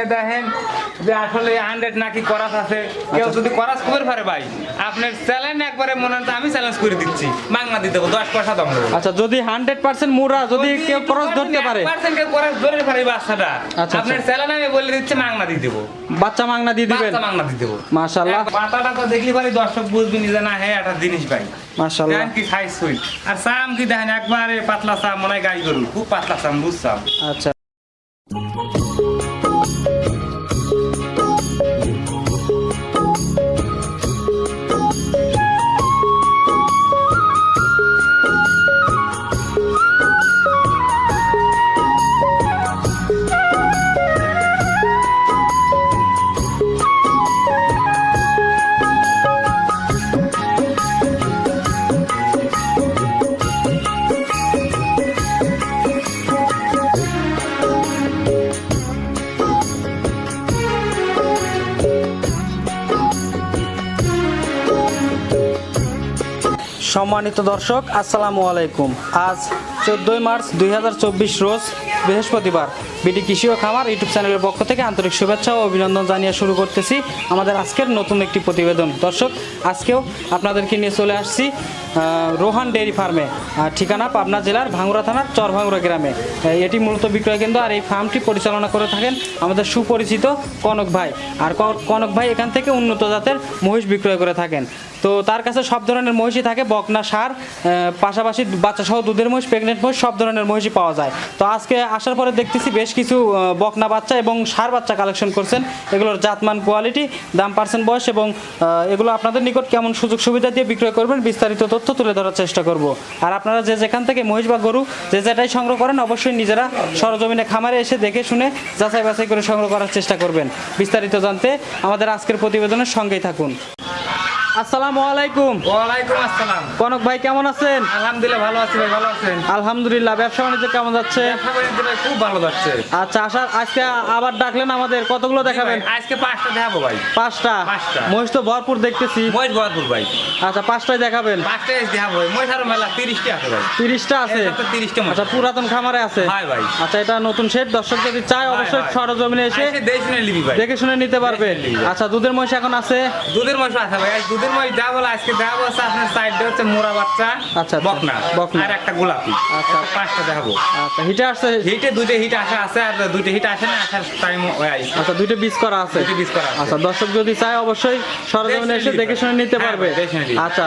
দেখেন যে আসলে হান্ড্রেড নাকি করাস আছে। কেউ যদি করাস করে পারে ভাই আপনার চ্যালেঞ্জ একবারে মনে হচ্ছে আমি চ্যালেঞ্জ করে দিচ্ছি। মাংনা দিতে দেবো দশ পয়সা দাম আচ্ছা যদি হান্ড্রেড পার্সেন্ট মুরা যদি কেউ ক্রস ধরতে পারে। ধরে পারে বাচ্চাটা। আচ্ছা। আপনার চ্যালেঞ্জ আমি বলে দিচ্ছি মাংনা দিয়ে দেবো। বাচ্চা মাংনা দিয়ে দিবেন? বাচ্চা মাংনা দিয়ে দেবো। তো দেখলি পারি দর্শক বুঝবি নিজে না হ্যাঁ একটা জিনিস ভাই। মাশাল্লাহ কি আর সাম কি দেখেন একবারে পাতলা সাম মনে হয় গাই গরু খুব পাতলা সাম বুঝছাম আচ্ছা। সম্মানিত দর্শক আসসালামু আলাইকুম। আজ চোদ্দোই মার্চ দুই হাজার চব্বিশ রোজ বৃহস্পতিবার। বিডি কৃষি ও খামার ইউটিউব চ্যানেলের পক্ষ থেকে আন্তরিক শুভেচ্ছা ও অভিনন্দন জানিয়ে শুরু করতেছি আমাদের আজকের নতুন একটি প্রতিবেদন। দর্শক, আজকেও আপনাদেরকে নিয়ে চলে আসছি রোহান ডেয়ারি ফার্মে ঠিকানা পাবনা জেলার ভাঙ্গুরা থানার চরভাঙ্গুরা গ্রামে। এটি মূলত বিক্রয় কেন্দ্র আর এই ফার্মটি পরিচালনা করে থাকেন আমাদের সুপরিচিত কনক ভাই। আর কনক ভাই এখান থেকে উন্নত জাতের মহিষ বিক্রয় করে থাকেন। তো তার কাছে সব ধরনের মহিষই থাকে, বকনা, সার পাশাপাশি বাচ্চা সহ দুধের মহিষ প্রেগনেন্ট মহিষ, সব ধরনের মহিষই পাওয়া যায়। তো আজকে আসার পরে দেখতেছি বেশ কিছু বকনা বাচ্চা এবং সার বাচ্চা কালেকশন করছেন। এগুলোর জাতমান কোয়ালিটি দাম পার্সেন্ট বয়স এবং এগুলো আপনাদের নিকট কেমন সুযোগ সুবিধা দিয়ে বিক্রয় করবেন, বিস্তারিত তথ্য তুলে ধরার চেষ্টা করব। আর আপনারা যে যেখান থেকে মহিষ বা গরু যে যেটাই সংগ্রহ করেন, অবশ্যই নিজেরা সরজমিনে খামারে এসে দেখে শুনে যাচাই বাছাই করে সংগ্রহ করার চেষ্টা করবেন। বিস্তারিত জানতে আমাদের আজকের প্রতিবেদনের সঙ্গেই থাকুন। আসসালামু আলাইকুম। ওয়ালাইকুম আসসালাম। কনক ভাই কেমন আছেন? আলহামদুলিল্লাহ ভালো আছি ভাই ভালো আছেন? আলহামদুলিল্লাহ ব্যবসা বাণিজ্য কেমন যাচ্ছে? ব্যবসা বাণিজ্য ভাই খুব ভালো যাচ্ছে। আচ্ছা আসার আজকে আবার ডাকলেন আমাদের কতগুলো দেখাবেন? আজকে পাঁচটা দেখাবো ভাই। পাঁচটা? পাঁচটা। মহিষ তো ভরপুর দেখতেছি। মহিষ বহাদুর ভাই। আচ্ছা পাঁচটায় দেখাবেন। পাঁচটা এসে দেখাবো মহিষ আরও মেলা তিরিশটা আছে ভাই। তিরিশটা আছে? এই সপ্তাহে 30টা মহিষ। আচ্ছা পুরাতন খামারে আছে। হ্যাঁ ভাই। আচ্ছা এটা নতুন সেট দর্শক যদি চায় অবশ্যই। সরজমিনে এসে দেখে শুনে নিতে পারবে। আচ্ছা দুধের মহিষ এখন আছে? দুধের মহিষ আছে ভাই। আজ দুধের মহিষ যা বলে আজকে আপনার সাইডে হচ্ছে মোরা বাচ্চা আচ্ছা, আচ্ছা। বকনা বকনা। আর একটা গোলাপি। আচ্ছা। পাঁচটা দেখাবো। আচ্ছা হিটে আসছে। হিটে দুইটা হিট আসা আছে আর দুইটা হিট আসে না আসার টাইম আচ্ছা দুইটা বীজ করা আছে। দুইটা বীজ করা আচ্ছা দর্শক যদি চায় অবশ্যই সরজমিনে দেখে এসে দেখে শুনে নিতে হ্যাঁ, পারবে। আচ্ছা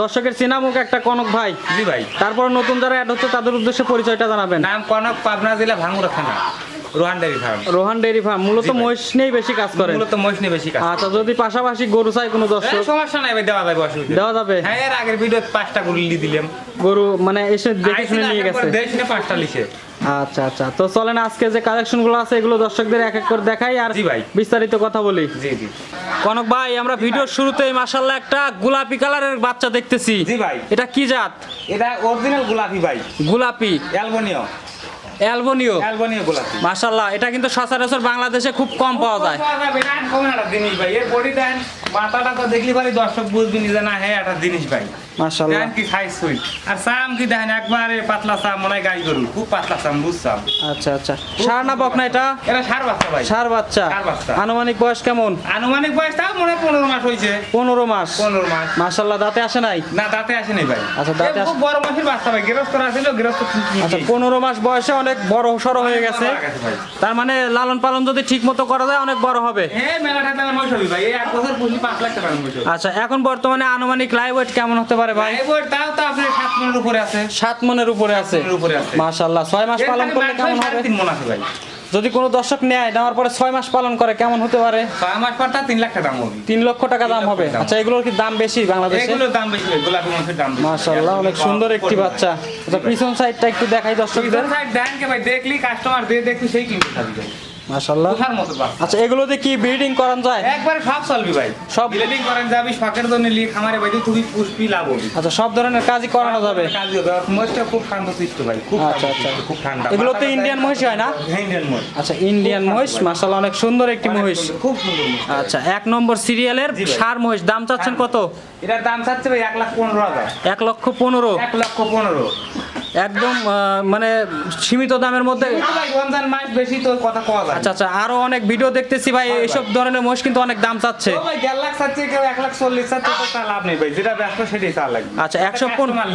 দর্শকের চেনা মুখ একটা কনক ভাই। জি ভাই। তারপর নতুন যারা অ্যাড হচ্ছে তাদের উদ্দেশ্যে পরিচয়টা জানাবেন। নাম কনক পাবনা জেলা ভাঙ্গুরা থানা Rohan dairy farm. Rohan dairy farm মূলত মহিষ নিয়েই বেশি কাজ করেন? মূলত মহিষ নিয়ে বেশি কাজ আচ্ছা যদি পাশাপাশি গরু চাই কোনো দর্শক? সমস্যা নাই ভাই দেওয়া যাবে অসুবিধা দেওয়া যাবে? হ্যাঁ এর আগের ভিডিও পাঁচটা গুলি দিলাম। গরু মানে এসে দেখে শুনে নিয়ে গেছে। দেখে শুনে পাঁচটা লিখে আচ্ছা আচ্ছা তো চলেন আজকে যে কালেকশনগুলো আছে এগুলো দর্শকদের এক এক করে দেখাই আর জি ভাই। বিস্তারিত কথা বলি। জি জি। কনক ভাই আমরা ভিডিওর শুরুতেই মাশাল্লাহ একটা গোলাপি কালারের বাচ্চা দেখতেছি। জি ভাই। এটা কি জাত? এটা অরিজিনাল গোলাপি ভাই। গোলাপি। অ্যালবোনিও। অ্যালবোনিও। অ্যালবোনিও গোলাপি। মাশাআল্লাহ এটা কিন্তু সচরাচর বাংলাদেশে খুব কম পাওয়া যায়। একটা জিনিস ভাই। এর বডি দেন মাথাটা তো দেখলি পারি দর্শক বুঝবি যে না হ্যাঁ একটা জিনিস ভাই। মাশাল্লাহ কি সাইজ সুইট আর সাম কি দেখেন একবারে পাতলা সাম মনে গাই গরু খুব পাতলা সাম বুঝছাম আচ্ছা আচ্ছা। সার না বক না এটা? এটা সার বাচ্চা ভাই। সার বাচ্চা। আনুমানিক বয়স কেমন? আনুমানিক বয়স তাও মনে হয় পনেরো মাস দাঁতে আসে নাই? না দাঁতে আসেনি ভাই। আচ্ছা, দাঁতে এ খুব বড় মাসের বাচ্চা ভাই গৃহস্থ আচ্ছা মাস বয়সে অনেক বড় সড়ো হয়ে গেছে। তার মানে লালন পালন যদি ঠিক মতো করা যায় অনেক বড় হ্যাঁ ভাই। এক বছর লাখ হবে। আচ্ছা এখন বর্তমানে আনুমানিক লাইভ ওয়েট কেমন হতে পারে? ভাই। তাও তো আপনার সাত মনের উপরে আছে। সাত মনের উপরে আছে। মনের মাশাল্লাহ ছয় মাস পালন করলে কেমন হবে? তিন মন আছে ভাই। যদি কোনো দর্শক নেয় নেওয়ার পরে ছয় মাস পালন করে কেমন হতে পারে? ছয় মাস পর তার তিন লাখ টাকা দাম হবে। তিন লক্ষ টাকা দাম হবে। আচ্ছা এগুলোর কি দাম বেশি বাংলাদেশে? এগুলোর দাম বেশি গোলাপি মাংসের দাম বেশি। মাশাল্লাহ অনেক সুন্দর একটি বাচ্চা। আচ্ছা পিছন সাইডটা একটু দেখাই দর্শকদের। পিছন সাইড দেন কে ভাই দেখলি কাস্টমার দিয়ে দেখলি সেই কিনতে থাকবে। মতো আচ্ছা এগুলোতে কি ব্রিডিং করান যায়? একবারে সব চলবি ভাই। সব- করেন যাবি শখের জন্য লিয়ে খামারে ভাই তুমি পুষ্পি লাভ হবে আচ্ছা সব ধরনের কাজই করানো যাবে? কাজ হবে। মহিষটা খুব শান্তশিষ্ট ভাই খুব আচ্ছা, আচ্ছা। খুব ঠান্ডা। এগুলোতে ইন্ডিয়ান মহিষ হয় না? হ্যাঁ ইন্ডিয়ান মহিষ। আচ্ছা ইন্ডিয়ান মহিষ অনেক সুন্দর একটি মহিষ। খুব সুন্দর আচ্ছা এক নম্বর সিরিয়ালের সার মহিষ দাম চাচ্ছেন কত? এটার দাম চাচ্ছে ভাই এক লাখ পনেরো হাজার। এক লক্ষ পনেরো। এক লক্ষ পনেরো। একদম মানে সীমিত দামের মধ্যে বেশি কথা কওয়া যায়। আচ্ছা আচ্ছা আরও অনেক ভিডিও দেখতেছি ভাই এইসব ধরনের মহিষ কিন্তু অনেক দাম চাচ্ছে। ভাই দেড় লাখ চাচ্ছে কেউ এক লাখ চল্লিশ চাচ্ছে তো তার লাভ নেই ভাই যেটা ব্যস্ত সেটাই তার লাগবে। আচ্ছা একশো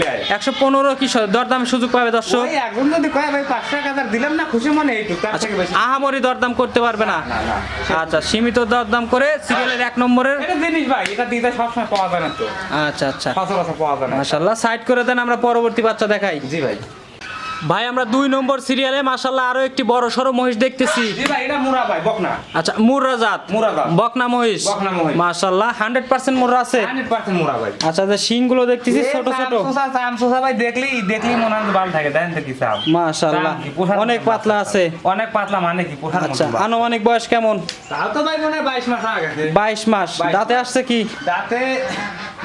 লেয়। একশো পনেরো কি দরদামের সুযোগ পাবে দর্শক? একজন যদি কয় ভাই পাঁচশো টাকা দিলাম না খুশি মনে এইটুকু তার আচ্ছা থেকে বেশি। আহামরি দরদাম করতে পারবে না। আচ্ছা সীমিত দরদাম করে সিরিয়ালের এক নম্বরের এটা জিনিস ভাই এটা দিতে সবসময় পাওয়া যায় না তো। আচ্ছা আচ্ছা। পাওয়া যায় না। মাশাল্লাহ সাইড করে দেন আমরা পরবর্তী বাচ্চা দেখাই। জি ভাই। ভাই আমরা দুই নম্বর সিরিয়ালে মাশাল্লাহ আরও একটি বড় সড়ো মহিষ দেখতেছি। জি ভাই এটা মুরা ভাই বকনা। আচ্ছা মুর্রা জাত। বকনা মহিষ। বকনা মহিষ। মাশাল্লাহ হান্ড্রেড পার্সেন্ট মুর্রা আছে। হান্ড্রেড পার্সেন্ট মুরা ভাই। আচ্ছা যে শিংগুলো দেখতেছি ছোট ছোট। ভাই দেখলি দেখলি মনে হয় ভালো থাকে তো কি মাশাল্লাহ অনেক পাতলা আছে। অনেক পাতলা মানে কি পোষার আচ্ছা। আনুমানিক বয়স কেমন? তাও তো ভাই মনে হয় বাইশ মাস গেছে বাইশ মাস। দাঁতে আসছে কি? দাঁতে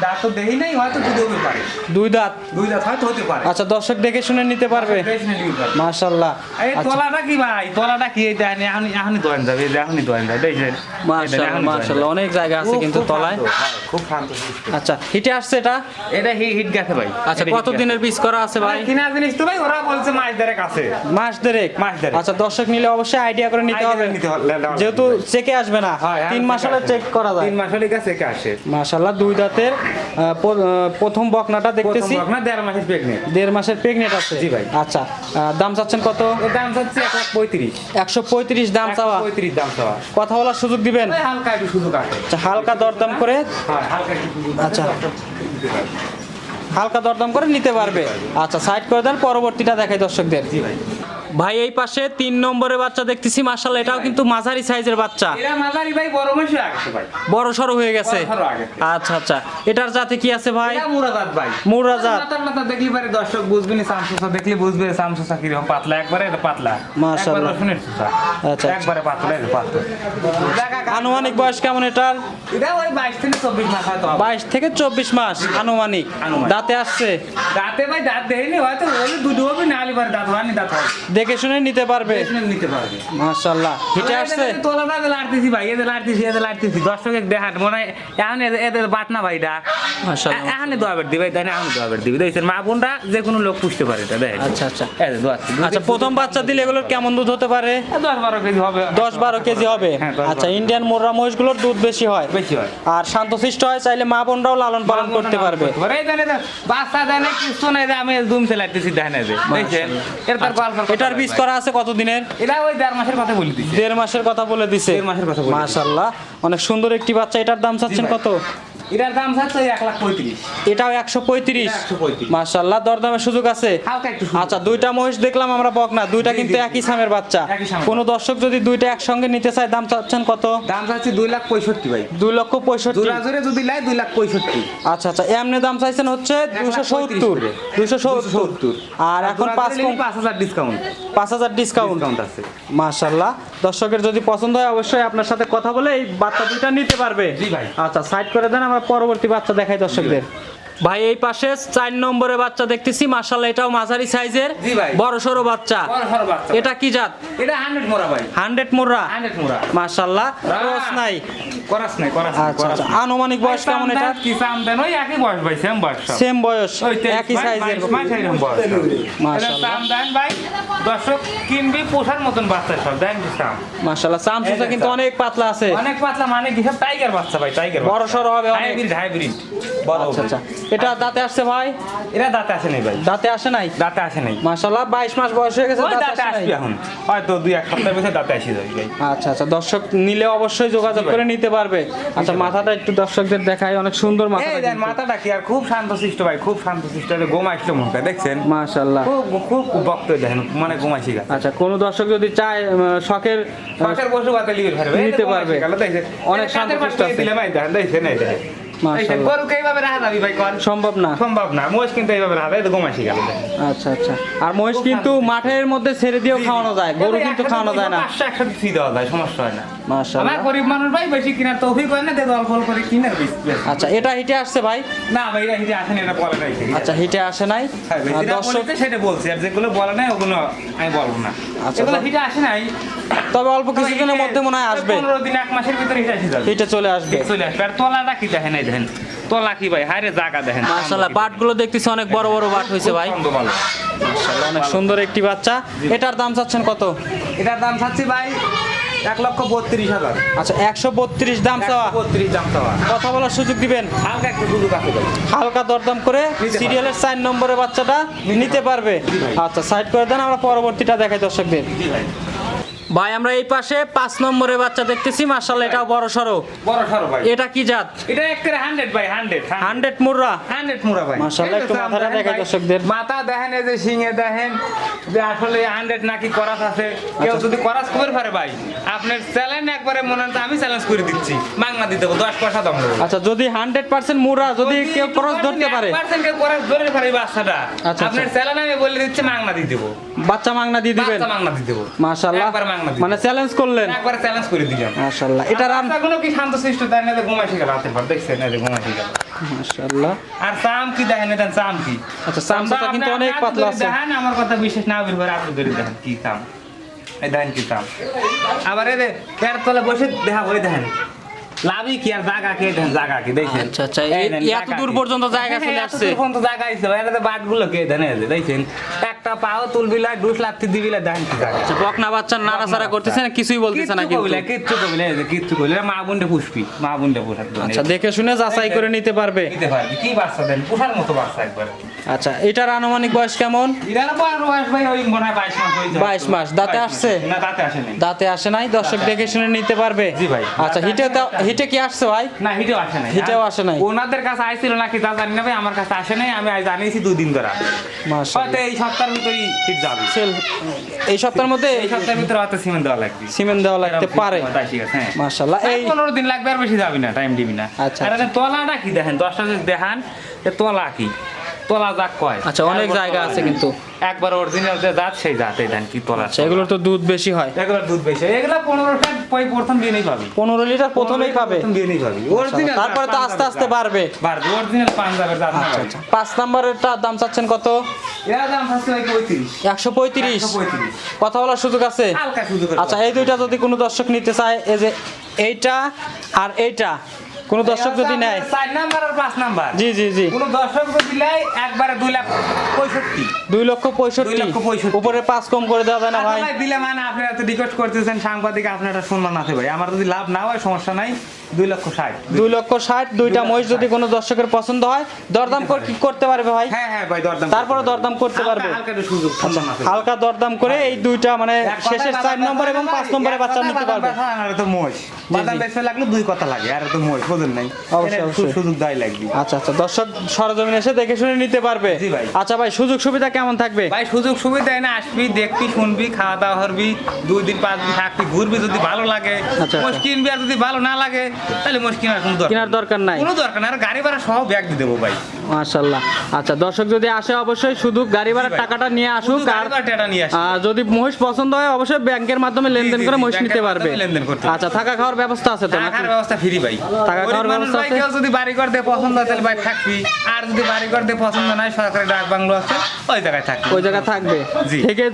দাঁত তো নাই হয়তো দুধ হতে পারে। দুই দাঁত? দুই দাঁত হয়তো হতে পারে। আচ্ছা দর্শক দেখে শুনে নিতে পারবে। মাশাল্লাহ। এই আচ্ছা। তলাটা কি ভাই? তলাটা কি? এই দেখেন এখনই দোয়ান যাবে এই এখনই দোয়ান যাবে দেখছেন অনেক জায়গা আছে কিন্তু তলায়। খুব শান্ত আচ্ছা হিটে আসছে এটা? এটা হি- হিট গেছে ভাই। আচ্ছা কত দিনের পিস করা আছে ভাই? কিনা জিনিস তো ভাই ওরা বলছে মাস দেড়েক আছে। মাস দেড়েক? মাস দেড়েক। আচ্ছা দর্শক নিলে অবশ্যই আইডিয়া করে নিতে হবে। যেহেতু চেকে আসবে না। হ্যাঁ, তিন মাস হলে চেক করা যায়। তিন মাস হলে গেছে কে আসে। দুই দাঁতের প্রথম বকনাটা দেখতেছি। বকনা দেড় মাসের প্রেগনেন্ট দেড় মাসের প্রেগনেন্ট আছে। জি ভাই। আচ্ছা দাম চাচ্ছেন কত? দাম চাচ্ছি এক লাখ পঁয়ত্রিশ। একশো পঁয়ত্রিশ দাম চাওয়া। পঁয়ত্রিশ দাম চাওয়া। কথা বলার সুযোগ দিবেন? হালকা একটু সুযোগ আছে। আচ্ছা হালকা দরদাম করে? হ্যাঁ আচ্ছা। হালকা দরদাম করে নিতে পারবে। আচ্ছা সাইড করে দেন পরবর্তীটা দেখাই দর্শকদের। জি ভাই। ভাই এই পাশে তিন নম্বরের বাচ্চা দেখতেছি মার্শাল্লাহ এটাও কিন্তু মাঝারি সাইজের বাচ্চা। এরা মাঝারি ভাই বড় মাসে আগছে ভাই। বড় সড়ো হয়ে গেছে। আচ্ছা আচ্ছা। এটার জাতে কি আছে ভাই? মুরাদাত ভাই। দেখলি পারে দর্শক বুঝবে না সামসুসা দেখলি বুঝবে সামসুসা কীরকম পাতলা একবারে এটা পাতলা। মাশাআল্লাহ। সুসা। আচ্ছা। একবারে পাতলা এটা পাতলা। আনুমানিক বয়স কেমন এটার? এটা ওই থেকে চব্বিশ মাস হয়তো থেকে চব্বিশ মাস আনুমানিক। দাঁতে আসছে? দাঁতে ভাই দাঁত দেয়নি হয়তো ওই দুটো হবে না আলি পারে দাঁত হয়নি দাঁত হবে। দেখে শুনে নিতে পারবে। নিতে পারবে। হিটে আসছে। তোলাটা লাড়তেছি ভাই এদের লাড়তেছি এদের লাড়তেছি। দর্শক দেখান মনে হয় এখন এদের- এদের বাট না ভাই এটা। মাশাআল্লাহ। এখন দোয়া বের দিবে তাই না এখন দোয়া বের দিবে। দেখছেন মা বোনরা যে কোনো লোক পুষতে পারে এটা আচ্ছা আচ্ছা। যে দোয়া আচ্ছা প্রথম বাচ্চা দিলে এগুলোর কেমন দুধ হতে পারে? দশ বারো কেজি হবে। দশ বারো কেজি হবে? হ্যাঁ, আচ্ছা ইন্ডিয়ান মোররা মহিষগুলোর দুধ বেশি হয়? বেশি হয়। আর শান্তশিষ্ট হয় চাইলে মা বোনরাও লালন পালন করতে পারবে। বাচ্চা দেয় না কিছু নেই আমি দুম যে। দেখছেন এর বীজ করা আছে কতদিনের? এটা ওই দেড় মাসের কথা বলে দিচ্ছে দেড় মাসের কথা বলে দিছে। দেড় মাসের কথা বলে দিছে। অনেক সুন্দর একটি বাচ্চা এটার দাম চাচ্ছেন কত? এটার দাম ওই এক লাখ পঁয়ত্রিশ। এটাও একশো পঁয়ত্রিশ? 135 দরদামের সুযোগ আছে। আচ্ছা দুইটা মহিষ দেখলাম আমরা বকনা দুইটা কিন্তু। একই সামের বাচ্চা। কোনো দর্শক যদি দুইটা একসঙ্গে নিতে চায় দাম চাচ্ছেন কত? দাম চাচ্ছে দুই লাখ পঁয়ষট্টি ভাই। দুই লক্ষ পঁয়ষট্টি। জোরে যদি লাই দুই লাখ পঁয়ষট্টি। আচ্ছা আচ্ছা এমনি দাম চাইছেন হচ্ছে দুশো সত্তর। দুশো সত্তর। আর এখন পাঁচ পাঁচ হাজার ডিসকাউন্ট পাঁচ হাজার ডিসকাউন্ট আছে। মাশাল্লাহ দর্শকের যদি পছন্দ হয় অবশ্যই আপনার সাথে কথা বলে এই বাচ্চা দুইটা নিতে পারবে। আচ্ছা সাইড করে দেন আমরা পরবর্তী বাচ্চা দেখাই দর্শকদের। ভাই এই পাশে চার নম্বরে বাচ্চা দেখতেছি মাশাল্লাহ এটাও মাঝারি সাইজের বড় সড়ো বাচ্চা। এটা কি জাত? এটা হান্ড্রেড মোড়া ভাই। হান্ড্রেড মোররা হান্ড্রেড মোড়া। মাশাল্লাহ ক্রস নাই। করাস নাই করাস আচ্ছা আচ্ছা। আনুমানিক বয়স কেমন এটা? কি সাম দেন ওই একই বয়স ভাই সেম বয়স সেম বয়স একই সাইজের। এটার দাম দেন ভাই। দর্শক কিনবি পোষার মতন বাচ্চা সব দেন সাম মাশাল্লাহ চামচুসা কিন্তু অনেক পাতলা আছে। অনেক পাতলা মানে কি সব টাইগার বাচ্চা ভাই টাইগার বড় সড়ো হবে অনেক। হাইব্রিড হাইব্রিড বড় আচ্ছা আচ্ছা। এটা দাঁতে আসছে ভাই? এরা দাঁতে আসে নাই ভাই। দাঁতে আসে নাই? দাঁতে আসে নাই। মাশাল্লাহ বাইশ মাস বয়স হয়ে গেছে দাঁতে আসে। এখন। হয়তো দুই এক সপ্তাহের ভিতরে দাঁতে আসি যাবে ভাই। আচ্ছা আচ্ছা দর্শক নিলে অবশ্যই যোগাযোগ করে নিতে পারবে। আচ্ছা মাথাটা একটু দর্শকদের দেখায় অনেক সুন্দর মাথা এই দেন মাথাটা কি আর খুব শান্তশিষ্ট ভাই খুব শান্তশিষ্ট এটা গোমা আসলো মুখটা দেখছেন? মাশাল্লাহ খুব খুব বক্ত দেখেন মানে গোমা শিখা আচ্ছা কোন দর্শক যদি চায় শখের আহ, পশু পারবে নিতে পারবে। অনেক শান্তশিষ্ট আছে। দিলে ভাই দেখেন দেখছেন এই দেখেন। মাশাআল্লাহ। গরুকে এইভাবে রাখা যাবি ভাই কল সম্ভব না। সম্ভব না। মোষ কিন্তু এইভাবে রাখা যায় গোমা শিখা আচ্ছা আচ্ছা। আর মহিষ কিন্তু মাঠের মধ্যে ছেড়ে দিয়েও খাওয়ানো যায় গরু কিন্তু খাওয়ানো যায় না। পাঁচশো একশো ফি দেওয়া যায় সমস্যা হয় না। মাশাআল্লাহ। আমার গরিব মানুষ ভাই বেশি কিনার তৌফিক হয় না অল্প অল্প করে। আচ্ছা এটা হিটে আসছে ভাই? না ভাই এটা হিটে আসেনি এটা বলে নাই আচ্ছা হিটে আসে নাই। হ্যাঁ দর্শক সেটা বলছি আর যেগুলো বলে নাই ওগুলো আমি বলব না। আচ্ছা, এগুলো হিটে আসে নাই তবে অল্প কিছুদিনের মধ্যে মনে হয় আসবে। পনেরো দিন এক মাসের ভিতরে হিটে আসে যাবে চলে আসবে। চলে আসবে। আর তলাটা কি দেখেন এই দেখেন। তোলা কি ভাই? হায় রে জায়গা দেখেন। মাশাআল্লাহ বাটগুলো দেখতেছি অনেক বড় বড় বাট হয়েছে ভাই। মাশাআল্লাহ, অনেক সুন্দর একটি বাচ্চা। এটার দাম চাচ্ছেন কত? এটার দাম চাচ্ছি ভাই এক লক্ষ বত্রিশ হাজার। আচ্ছা একশো বত্রিশ দাম চাওয়া। বত্রিশ দাম চাওয়া। কথা বলার সুযোগ দিবেন? হালকা একটু সুযোগ আছে হালকা দরদাম করে সিরিয়ালের চার নম্বরের বাচ্চাটা নিতে পারবে। আচ্ছা সাইড করে দেন আমরা পরবর্তীটা দেখাই দর্শকদের। ভাই আমরা এই পাশে পাঁচ নম্বরের বাচ্চা দেখতেছি। মার্শাল্লাহ এটাও বড় সড়ো বড় সরো ভাই। এটা কি জাত? এটা একেবারে হান্ড্রেড ভাই hundred hundred. Murrah hundred Murrah ভাই। মাশাআল্লাহ, একটু মাথাটা দেখাই দর্শকদের। মাথা দেখেন এই যে শিঙে দেখেন যে আসলে হান্ড্রেড নাকি করাস আছে। কেউ আচ্ছা। যদি করাস করে পারে ভাই আপনার চ্যালেঞ্জ একবারে মনে হয় আমি চ্যালেঞ্জ করে দিচ্ছি। বাংলা দিতে দেবো দশ পয়সা দাম আচ্ছা যদি হান্ড্রেড পার্সেন্ট মুররা যদি কেউ ক্রস ধরতে পারে। পার্সেন্ট কেউ করাস ধরে পারে বাচ্চাটা আচ্ছা, আপনার চ্যালেঞ্জ আমি বলে দিচ্ছি মাংনা দিয়ে দেবো। বাচ্চা মাংনা দিয়ে দিবেন? বাচ্চা মাংনা দিয়ে দেবো। মাশাল্লাহ একবার মাংনা মানে চ্যালেঞ্জ করলেন? একবার চ্যালেঞ্জ করে দিলাম। মাশাল্লাহ এটা রান রান্নাগুলো কি শান্ত সৃষ্ট দেয় না ঘুমাইছে গেল হাতে পর। দেখছেন না ঘুমাইছে গেল। মাশাল্লাহ আর চাম কি দেখেন এটা চাম কি? আচ্ছা, চামচাটা কিন্তু অনেক পাতলা আছে। দেখেন আমার কথা বিশেষ না বের করে আপনি ধরে দেখেন কি চাম। এই দেখেন কি চাম। আবার পেয়ার তলে বসে দেখা বই দেখেন। লাভই কি আর জায়গা কে দেখেন জায়গা কি? দেখছেন? আচ্ছা, আচ্ছা, দেন, এত দূর পর্যন্ত জায়গা হ্যাঁ, চলে এত আসছে। দূর পর্যন্ত জায়গা আইছে এটাতে বাটগুলো কে দেন? এই যে দেখছেন? একটা পাও তুলবিলা ডুস লাত্তি দিবিলা দেখেন কি জায়গা আচ্ছা, বকনা বাচ্চা নাড়াচাড়া করতেছে না কিছুই বলতেছে না কিন্তু। কিচ্ছু যে কিচ্ছু কবিলা মা বুনটা পুষবি মা বুনটা আচ্ছা দেখে শুনে যাচাই করে নিতে পারবে। নিতে পারবি। কি বাচ্চা দেন? পোষার মতো বাচ্চা একবার। আচ্ছা এটার আনুমানিক বয়স কেমন? ইরার বয়স বয়স ভাই ওই মনে হয় বাইশ মাস হয়েছে 22 মাস, দাঁতে আসছে? না দাঁতে আসে নাই দাঁতে আসে নাই দর্শক দেখে শুনে নিতে পারবে। জি ভাই। আচ্ছা হিটে হিটে কি আসছে ভাই? না হিটেও আসে নাই। হিটেও আসে নাই। ওনাদের কাছে আইছিল নাকি তা জানি না ভাই আমার কাছে আসে নাই আমি আজ জানিয়েছি দুই দিন ধরে। হয়তো মাশাআল্লাহ এই সপ্তাহের ভিতরেই হিট যাবে। সেল এই সপ্তাহের মধ্যে এই সপ্তাহের ভিতরে হয়তো সিমেন্ট দেওয়া লাগবে। সিমেন্ট দেওয়া লাগতে পারে। হ্যাঁ। মাশাআল্লাহ এই এই পনেরো দিন লাগবে আর বেশি যাবে না টাইম দিবি না। আচ্ছা, আর তোলাটা তলাটা কি দেখেন? দশটা দেখেন এ তলা কি? তলা যাক কয়। আচ্ছা, অনেক জায়গা আছে কিন্তু। একবার অরিজিনাল যে জাত সেই জাত দেন কি তলা আচ্ছা এগুলোর তো দুধ বেশি হয়। এগুলো দুধ বেশি এগুলো পনেরোটা পই প্রথম দিনেই পাবি। পনেরো লিটার প্রথমেই পাবে। প্রথম দিনেই পাবি। অরিজিনাল তারপরে তো আস্তে আস্তে বাড়বে। বাড়বে অরিজিনাল পাঞ্জাবের জাত না আচ্ছা। আচ্ছা। পাঁচ নাম্বারেরটা দাম চাচ্ছেন কত? এর দাম একশো পঁয়ত্রিশ। পঁয়ত্রিশ। কথা বলার সুযোগ আছে? হালকা সুযোগ আচ্ছা এই দুইটা যদি কোনো দর্শক নিতে চায় এই যে এইটা আর এইটা কোনো দর্শক যদি নেয়। চার নাম্বার আর পাঁচ নাম্বার। জি জি জি। কোন দর্শক যদি নেয় একবারে দুই লাখ পঁয়ষট্টি। দুই লক্ষ পঁয়ষট্টি। দুই লক্ষ পঁয়ষট্টি। উপরে পাঁচ কম করে দেওয়া যায় না ভাই। ভাই দিলে মানে আপনি এত রিকোয়েস্ট করতেছেন সাংবাদিক আপনারা সম্মান আছে ভাই। আমার যদি লাভ না হয় সমস্যা নাই। দুই লক্ষ ষাট। দুই লক্ষ ষাট দুইটা মহিষ যদি কোনো দর্শকের পছন্দ হয় দরদাম কর- কি করতে পারবে ভাই? হ্যাঁ হ্যাঁ ভাই দরদাম তারপরে দরদাম করতে পারবে। হালকা- হালকা দরদাম করে এই দুইটা মানে শেষের চার নম্বর এবং পাঁচ নম্বরে বাচ্চা নিতে পারবে। আর তো মোষ বাদাম লাগলে দুই কথা লাগে আর তো মোষ বোঝেন নাই? অবশ্যই। সুযোগ দেয় লাগবে। আচ্ছা আচ্ছা দর্শক সরজমিন এসে দেখে শুনে নিতে পারবে। জি ভাই। আচ্ছা ভাই সুযোগ সুবিধা কেমন থাকবে? ভাই সুযোগ সুবিধা না আসবি দেখবি শুনবি খাওয়া দাওয়া করবি দুই দিন পাঁচ দিন থাকবি ঘুরবি যদি ভালো লাগে আচ্ছা। মোষ কিনবি আর যদি ভালো না লাগে তাহলে মোষ কেনার কোনো দরকার কেনার দরকার নাই। কোনো দরকার না আর গাড়ি ভাড়া সহ ব্যাগ দিয়ে দেবো ভাই। মাশাল্লাহ আচ্ছা দর্শক যদি আসে অবশ্যই শুধু গাড়ি ভাড়ার টাকাটা নিয়ে আসুক আর। যদি মহিষ পছন্দ হয় অবশ্যই ব্যাংকের মাধ্যমে লেনদেন করে মহিষ নিতে পারবে। লেনদেন করতে আচ্ছা থাকা খাওয়ার ব্যবস্থা আছে তো থাকার ব্যবস্থা ফ্রি ভাই। থাকা খাওয়ার ব্যবস্থা আছে? কেউ যদি বাড়ি পছন্দ হয় তাহলে ভাই থাকবি। আর যদি বাড়ি পছন্দ নয় সরকারি ডাক বাংলো আছে ওই জায়গায় থাকবি। ওই জায়গা থাকবে? থেকে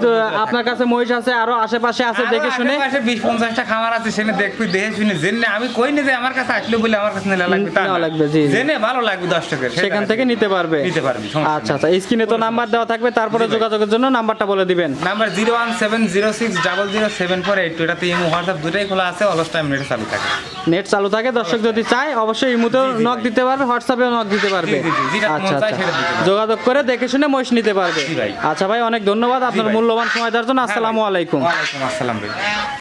আপনার কাছে মহিষ আছে আরও আশেপাশে আছে দেখে শুনে? বিশ পঞ্চাশটা খামার আছে সেখানে দেখবি দেখে শুনে। জেনে আমি কই না যে আমার কাছে আসলে বলে আমার কাছে নেওয়া লাগবে তা না। লাগবে, জি। জেনে ভালো লাগবে দশ টাকার সে সেখান থেকে নিতে পারবে। নিতে পারবে আচ্ছা। আচ্ছা স্ক্রিনে তো নাম্বার দেওয়া থাকবে তারপরে যোগাযোগের জন্য নাম্বারটা বলে দিবেন। Number zero one seven zero six double zero seven four eight two এটাতে ইমো হোয়াটসঅ্যাপ দুটাই খোলা আছে অলস টাইম নেট চালু থাকে। নেট চালু থাকে দর্শক যদি চায় অবশ্যই ইমুতেও জি নক দিতে পারবে হোয়াটসঅ্যাপেও নক দিতে পারবে। আচ্ছা আচ্ছা। যোগাযোগ করে দেখে শুনে মহিষ নিতে পারবে। আচ্ছা ভাই অনেক ধন্যবাদ আপনার মূল্যবান সময় দেওয়ার জন্য। হ্যাঁ। আসসালামু আলাইকুম। আসসালাম ভাই।